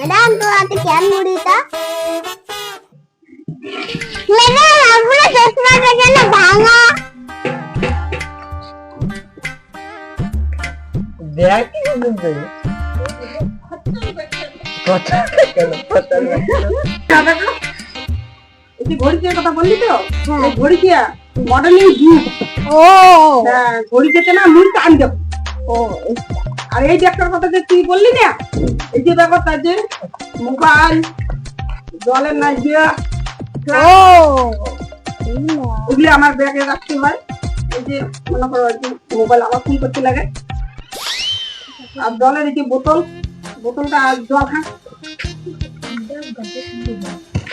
Madam তো রাতে কেন মুড়িটা ম্যাডাম আপনার চশমাটা কেন ভাঙা তুই ঘড়িকের কথা বললি তো ঘড়িকিয়া মডেলিং ও ও ঘড়িকেতে না মুড়ি টান দেব ও আর এই ব্যাগটার কথা যে তুই বললি না এই যে ব্যাপারটা যে মোবাইল জলের না গিয়া আমার ব্যাগে রাখতে হয়। এই যে মনে করো যে মোবাইল আবার ফোন করতে লাগে? আর জলের এই যে বোতল বোতলটা আর জল খা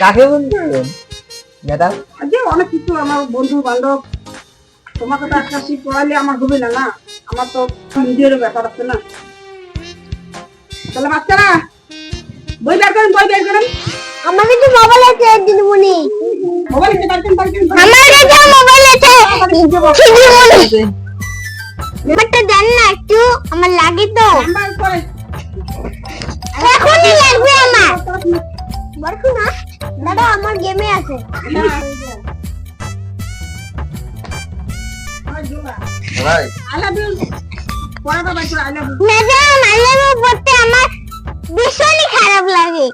কাকে বলছেন ম্যাডাম আর যে অনেক কিছু আমার বন্ধু বান্ধব তোমাকে তো একটা শিখ পড়াইলে আমার হবে না না? আমার তো নিজেরও ব্যাপার আছে না? তাহলে বাচ্চারা বই বের করেন বই বের করেন। আমাকে তো মোবাইল আছে দিদিমণি মোবাইল নিতে পারছেন পারছেন আমার কাছে মোবাইল আছে দিদিমণি আমারটা দেন না একটু আমার লাগে তো। এখনই লাগবে আমার। বরকু না দাদা আমার গেমে আছে। ভাই। আই লাভ ইউ পড়াটা আই লাভ ইউ ম্যাডাম আমার ভীষণই খারাপ লাগে।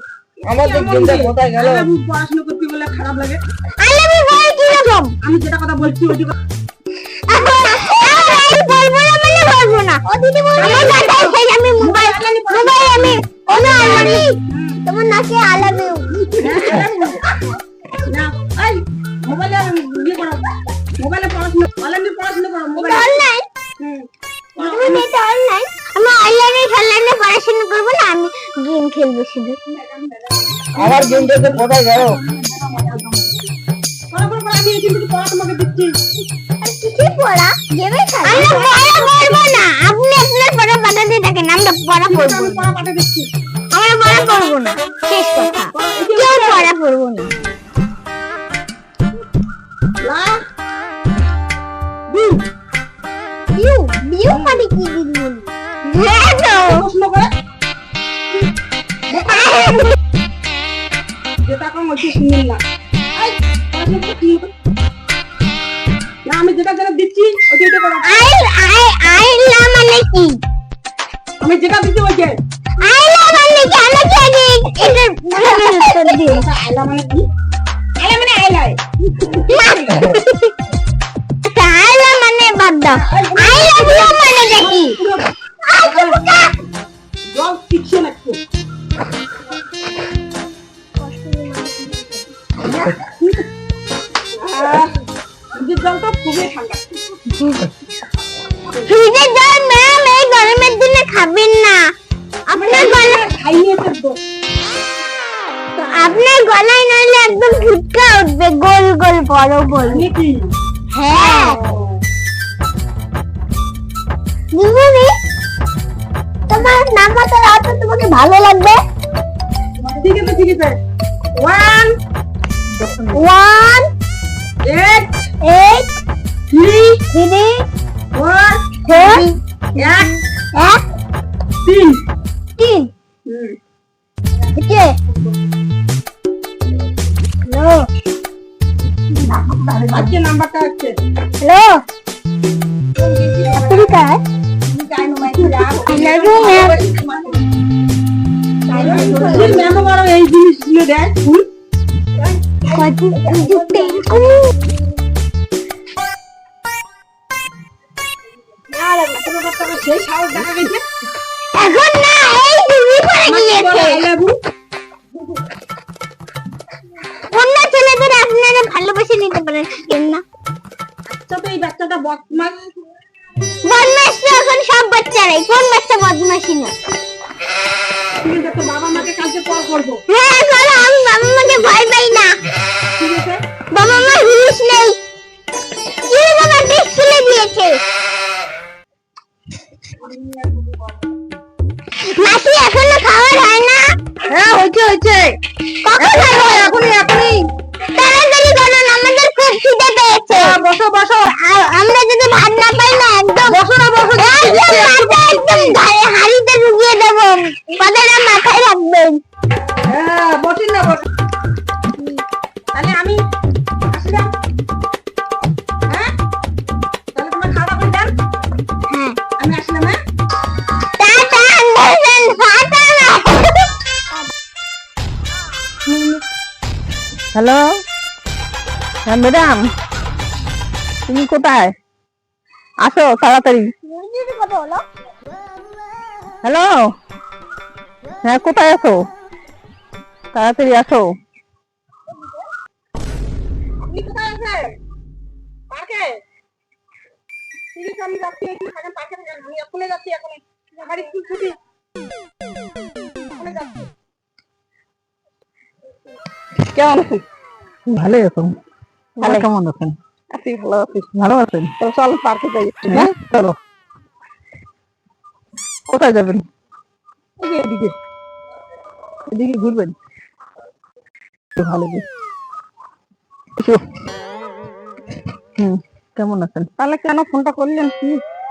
আমাদের দিনটা কোথায় গেল? আই লাভ ইউ পড়াশোনা করতে বলে খারাপ লাগে। আইলাম বই কি রকম? আমি যেটা কথা বলছি ওই কথা এখন আমি বলব না মানে বলব না। ও দিদি আমার আমি মোবাইল মোবাইল আমি কোনো আলামি তোমার নাকে আলাম ইউ না এই মোবাইলে ইয়ে করো। মোবাইলে পড়াশোনা অনলাইনে পড়াশোনা করো মোবাইলে অনলাইন তুমি এটা অনলাইন আমি অনলাইনে অনলাইনে পড়াশোনা করব না আমি গেম খেলব শুধু আমার দিনটা যে কোথায় গেল পড়া পড়া পড়া, আমি এই কিন্তু পড়া তোমাকে দিচ্ছি আর পড়া গেমে খেলা আমরা পড়া করব না আপনি আপনার পড়া পাঠাতে থাকেন আমরা পড়া করব না পড়া পাঠিয়ে দিচ্ছি আমরা পড়া করব না শেষ কথা কেউ পড়া করব না যেটা কম হচ্ছে শুনুন না? না আমি যেটা যেটা দিচ্ছি ওইটা করো আই আই আইলা মানে কি? আমি যেটা দিচ্ছি ওইটা। আইলা মানে কি? আমাকে এটা আচ্ছা, আইলা মানে কি? আইলা মানে খুবই ঠান্ডা। ফ্রিজের জল ম্যাম এই গরমের দিনে খাবেন না। আপনার গলা গলায় নইলে একদম ফুটকা উঠবে গোল গোল বড় বড় নাকি হ্যাঁ। তোমার তো তোমাকে ভালো লাগবে। ঠিক আছে ঠিক আছে। এক এক তিন। তিন। Okay hello. আজকে নাম্বারটা হ্যালো। কার? ম্যাম। বড় এই জিনিসগুলো দেয় ফুল কত সেই সাহস দেখা গেছে। এখন না এই তুমি পড়ে গিয়েছে। অন্য ছেলেদের আপনারা ভালোবেসে নিতে পারেন না? আচ্ছা তো এই বাচ্চাটা বদমাস। বদমাস তো এখন সব বাচ্চারাই কোন বাচ্চা বদমাসি না? ঠিক আছে বাবা মাকে কালকে কল করব। হ্যাঁ করো আমি বাবা মাকে ভয় পাই না। ঠিক আছে? বাবা মা হুশ নেই। হয়েছে হ্যালো হ্যাঁ ম্যাডাম তুমি কোথায়? আসো, তাড়াতাড়ি। হ্যালো হ্যাঁ কোথায় আছো? তাড়াতাড়ি আসো। আমি যাচ্ছি এখনই আমার ছুটি কেমন আছেন? ভালোই আছো। ভালো। কেমন আছেন? আছি ভালো আছি। ভালো আছেন? তো চল পার্কে যাই হ্যাঁ? চলো। কোথায় যাবেন? এদিকে। এদিকে ঘুরবেন। ভালো হুম কেমন আছেন? তাহলে কেন ফোনটা করলেন কি?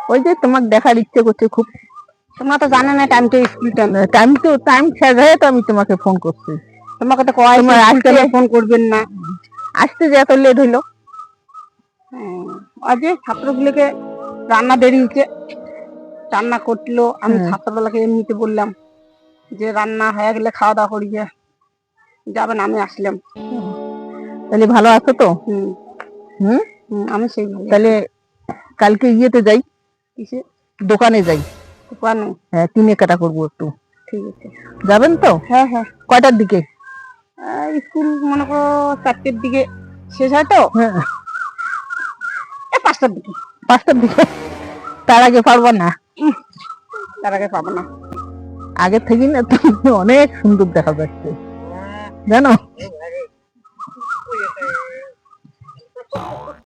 ওই যে তোমাকে দেখার ইচ্ছে করছে খুব। তোমরা তো জানে না টাইম তো স্কুল টাইম টাইম তো টাইম শেষ হয়ে তো আমি তোমাকে ফোন করছি। তোমাকে তো কয় তোমার আসতে ফোন করবেন না। আসতে যে এত লেট হইল। আজ ছাত্রগুলোকে রান্না দেরি হচ্ছে রান্না করল আমি ছাত্রবেলাকে এমনিতে বললাম যে রান্না হয়ে গেলে খাওয়া দাওয়া করি যে যাবেন আমি আসলাম। তাহলে ভালো আছো তো? হুম। আমি সেই তাহলে কালকে ইয়েতে যাই। কিসে? দোকানে যাই। দোকানে? হ্যাঁ কিনে কাটা করব একটু। ঠিক আছে। যাবেন তো? হ্যাঁ হ্যাঁ। কয়টার দিকে? স্কুল মনে করো চারটের দিকে শেষ হয় তো। হ্যাঁ। পাঁচটার দিকে। পাঁচটার দিকে? তার আগে পারব না? তার আগে পাবো না। আগে থেকে না অনেক সুন্দর দেখা যাচ্ছে। জানো?